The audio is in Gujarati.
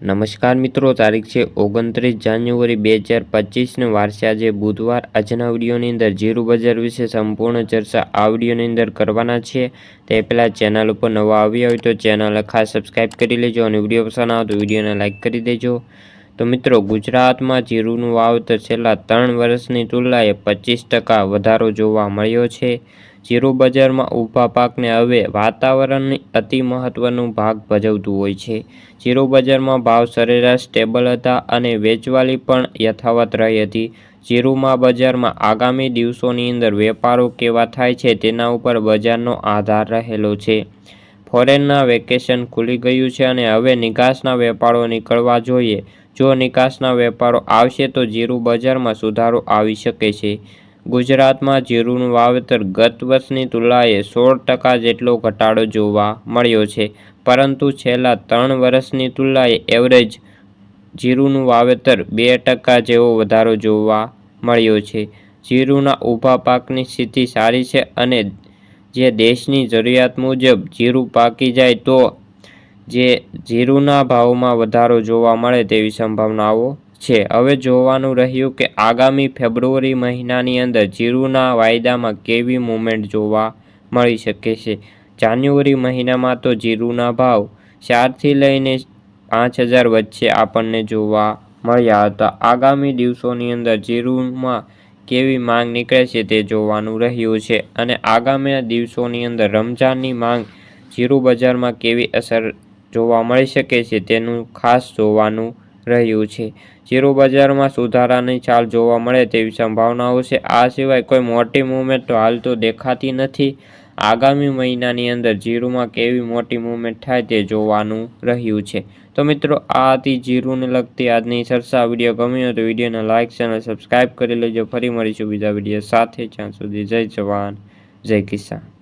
નમસ્કાર મિત્રો, તારીખ છે ઓગણત્રીસ જાન્યુઆરી બે હજાર પચીસને વારસે આજે બુધવાર. આજના વિડીયોની અંદર જીરું બજાર વિશે સંપૂર્ણ ચર્ચા આ અંદર કરવાના છે તે પહેલાં ચેનલ ઉપર નવા આવ્યા હોય તો ચેનલ ખાસ સબસ્ક્રાઈબ કરી લેજો અને વીડિયો પસંદ આવે તો વિડીયોને લાઇક કરી દેજો. તો મિત્રો, ગુજરાતમાં જીરુનું વાવેતર છેલ્લા ત્રણ વર્ષની તુલનાએ પચીસ ટકા વધારો જોવા મળ્યો છે. જીરું બજારમાં ઊભા પાકને હવે વાતાવરણની અતિ મહત્વનું ભાગ ભજવતું હોય છે. જીરું બજારમાં ભાવ સરેરાશ સ્ટેબલ હતા અને વેચવાલી પણ યથાવત રહી હતી. જીરુમાં બજારમાં આગામી દિવસોની અંદર વેપારો કેવા થાય છે તેના ઉપર બજારનો આધાર રહેલો છે. ફોરેનના વેકેશન ખુલી ગયું છે અને હવે નિકાસના વેપારો નીકળવા જોઈએ. જો નિકાસના વેપારો આવશે તો જીરું બજારમાં સુધારો આવી શકે છે. ગુજરાતમાં જીરુંનું વાવેતર ગત વર્ષની તુલનાએ સોળ ટકા જેટલો ઘટાડો જોવા મળ્યો છે. પરંતુ છેલ્લા ત્રણ વર્ષની તુલનાએ એવરેજ જીરુંનું વાવેતર બે ટકા જેવો વધારો જોવા મળ્યો છે. જીરુંના ઊભા પાકની સ્થિતિ સારી છે અને જે દેશની જરૂરિયાત મુજબ જીરું પાકી જાય તો જે જીરુંના ભાવમાં વધારો જોવા મળે તેવી સંભાવનાઓ છે. હવે જોવાનું રહ્યું કે આગામી ફેબ્રુઆરી મહિનાની અંદર જીરુના વાયદામાં કેવી મુવમેન્ટ જોવા મળી શકે છે. જાન્યુઆરી મહિનામાં તો જીરુના ભાવ ચારથી લઈને પાંચ હજાર વચ્ચે આપણને જોવા મળ્યા હતા. આગામી દિવસોની અંદર જીરુમાં કેવી માંગ નીકળે છે તે જોવાનું રહ્યું છે અને આગામી દિવસોની અંદર રમજાનની માંગ જીરુ બજારમાં કેવી અસર જોવા મળી શકે છે તેનું ખાસ જોવાનું રહ્યું છે. જીરું બજારમાં સુધારાની ચાલ જોવા મળે તેવી સંભાવનાઓ છે. આ સિવાય કોઈ મોટી મૂવમેન્ટ તો હાલ તો દેખાતી નથી. આગામી મહિનાની અંદર જીરુમાં કેવી મોટી મૂવમેન્ટ થાય તે જોવાનું રહ્યું છે. તો મિત્રો, આ હતી જીરુને લગતી આજની ચર્ચા વીડિયો. ગમ્યો તો વિડીયોને લાઇક ચેનલ સબસ્ક્રાઈબ કરી લેજો. ફરી મળીશું બીજા વીડિયો સાથે. જ્યાં સુધી જય જવાન, જય કિસાન.